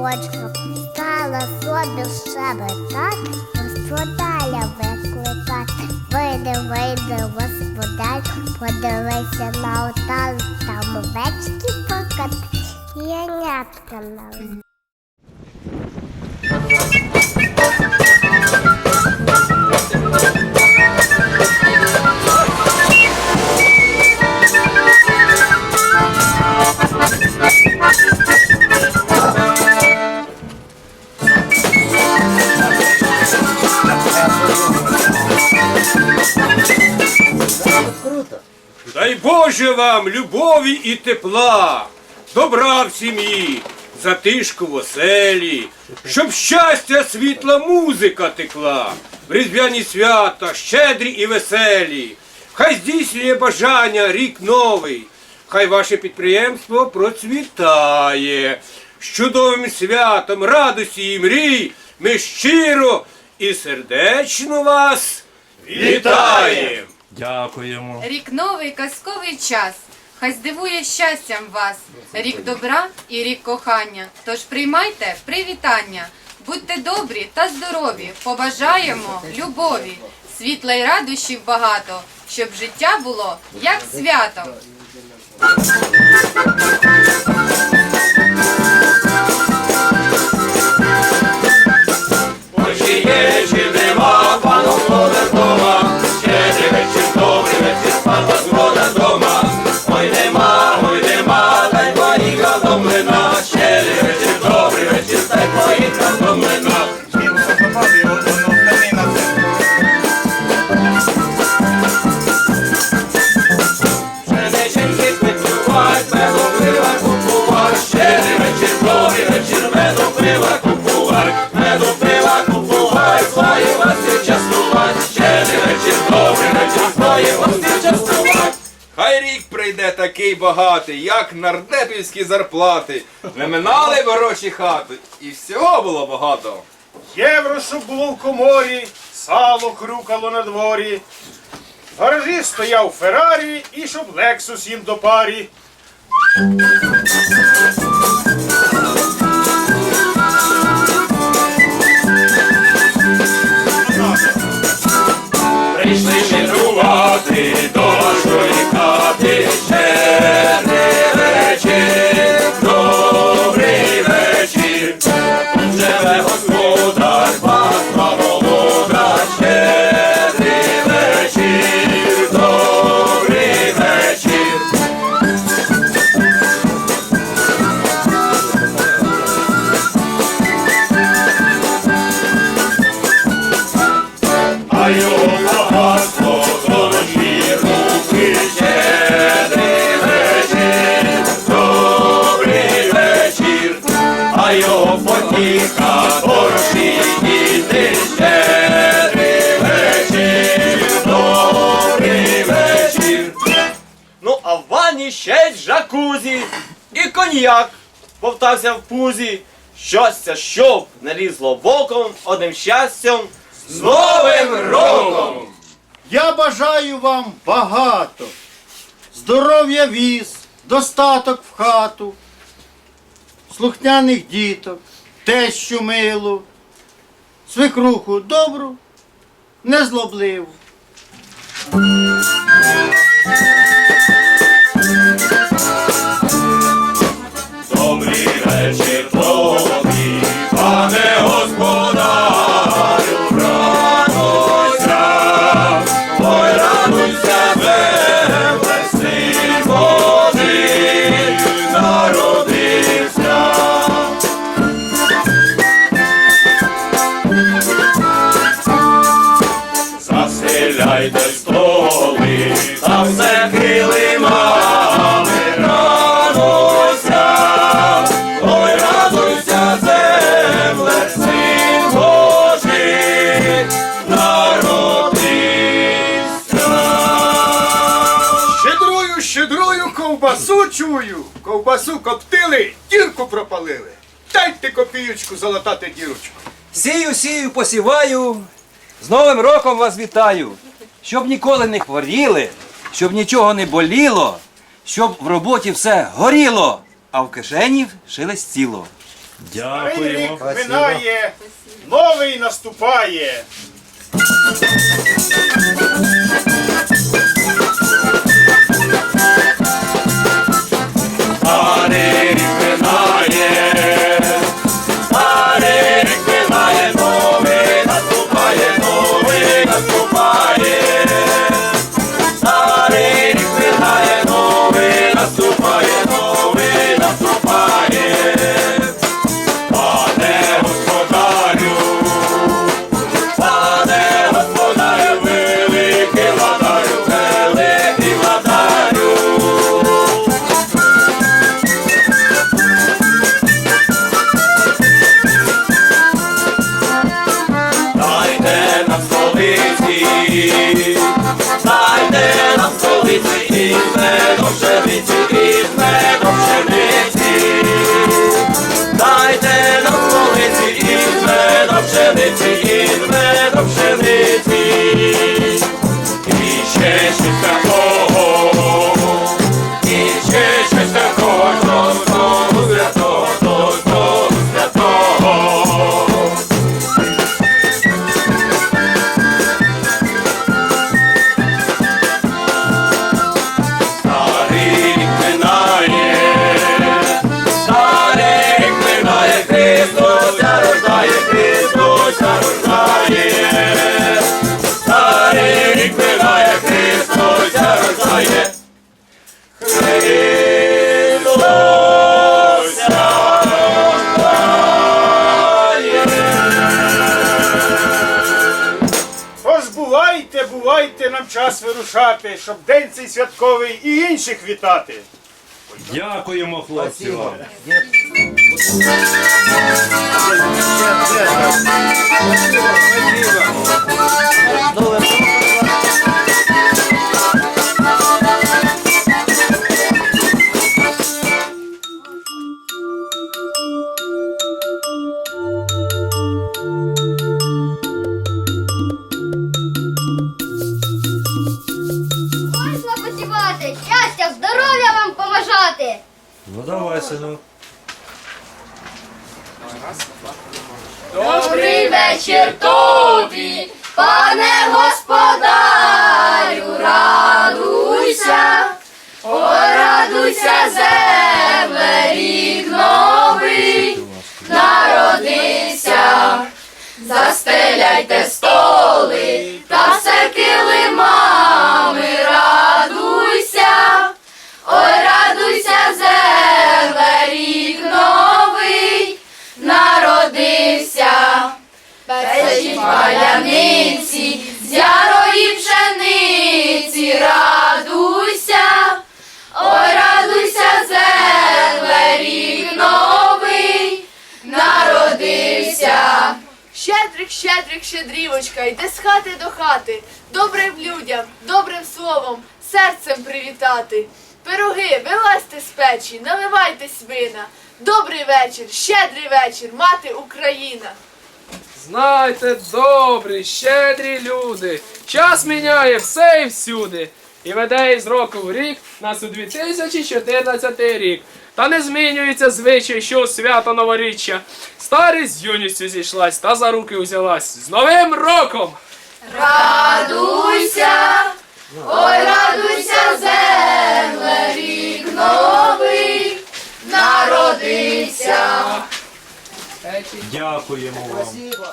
Ластівочка, стала собі щебетати, господаря викликати. Вийди, вийди, господар, подивися на отал, там овечки покат, янятка на Дай Боже вам любові і тепла, добра в сім'ї, затишку в оселі, щоб щастя, світла музика текла, в різдвяні свята, щедрі і веселі. Хай здійснює бажання рік новий, хай ваше підприємство процвітає. З чудовим святом радості і мрій ми щиро і сердечно вас вітаємо! Дякуємо. Рік новий казковий час. Хай здивує щастям вас. Рік добра і рік кохання. Тож приймайте привітання. Будьте добрі та здорові. Побажаємо любові, світла й радощів багато, щоб життя було як свято. Чи прийде такий багатий, як нардепівські зарплати. Не минали ворочі хати, і всього було багато. Євро, щоб було в коморі, сало хрюкало на дворі. Гаражі стояв Феррарі і щоб Лексус їм до парі. Живе ванні ще й джакузі і коньяк повтався в пузі. Щастя, щоб не лізло боком, одним щастям з Новим роком! Я бажаю вам багато. Здоров'я віз, достаток в хату, слухняних діток, тещу милу, свекруху добру, незлобливу. Заселяйте столи, та все килимами, радуйся, ой, радуйся, земле, син Божий, народився. Щедрую, щедрую, ковбасу чую. Ковбасу коптили, дірку пропалили. Дайте копіючку залатати дірочку. Сію, сію, посіваю. З Новим роком вас вітаю. Щоб ніколи не хворіли, щоб нічого не боліло, щоб в роботі все горіло. а в кишені шелест ціло. Старий рік минає, новий наступає. Нам столиці, і бувайте, нам час вирушати, щоб день цей святковий і інших вітати. Дякуємо, хлопці. вам. Можна Ну давай, сину. Добрий вечір тобі, пане господарю, радуйся, ой, радуйся, земле, рік новий, народився, застеляйте столи та все килимами, рік новий, народився. Печі паляниці, з ярої пшениці, радуйся, ой, радуйся, земле, рік новий, народився. Щедрик, щедрик, щедрівочка, йде з хати до хати, добрим людям, добрим словом, серцем привітати. Пироги, вилазьте з печі, наливайте свина. Добрий вечір, щедрий вечір, мати Україна. Знайте, добрі, щедрі люди, час міняє все і всюди. І веде із року в рік нас у 2014 рік. Та не змінюється звичай, що у свято новоріччя. Старість з юністю зійшлась та за руки узялась. З Новим роком! Радуйся, Ой, радуйся, земле, рік новий народився. Дякуємо вам. Спасибо.